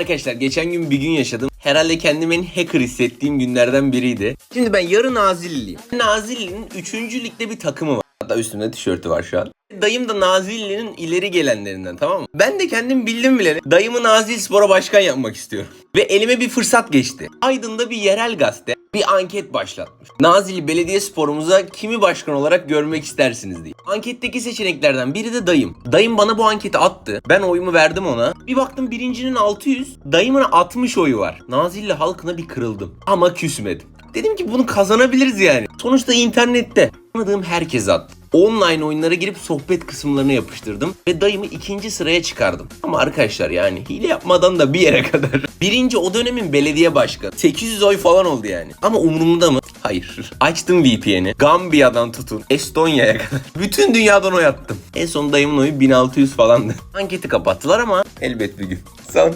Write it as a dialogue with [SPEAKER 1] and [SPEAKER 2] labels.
[SPEAKER 1] Arkadaşlar geçen gün bir gün yaşadım. Herhalde kendimi en hacker hissettiğim günlerden biriydi. Şimdi ben yarın Nazilliliyim. Nazilli'nin 3. ligde bir takımı var. Hatta üstümde tişörtü var şu an. Dayım da Nazilli'nin ileri gelenlerinden tamam mı? Ben de kendim bildim bile. Dayımı Nazilli Spor'a başkan yapmak istiyorum. Ve elime bir fırsat geçti. Aydın'da bir yerel gazete bir anket başlatmış. Nazilli Belediye Spor'umuza kimi başkan olarak görmek istersiniz diye. Anketteki seçeneklerden biri de dayım. Dayım bana bu anketi attı. Ben oyumu verdim ona. Bir baktım birincinin 600, dayımın 60 oyu var. Nazilli halkına bir kırıldım. Ama küsmedim. Dedim ki bunu kazanabiliriz yani. Sonuçta internette. Tanıdığım herkes attı. Online oyunlara girip sohbet kısımlarına yapıştırdım ve dayımı ikinci sıraya çıkardım. Ama arkadaşlar yani hile yapmadan da bir yere kadar. Birinci o dönemin belediye başkanı. 800 oy falan oldu yani. Ama umurumda mı? Hayır. Açtım VPN'i. Gambiya'dan tutun Estonya'ya kadar. Bütün dünyadan oy attım. En son dayımın oyu 1600 falandı. Anketi kapattılar ama elbet bir gün. Son.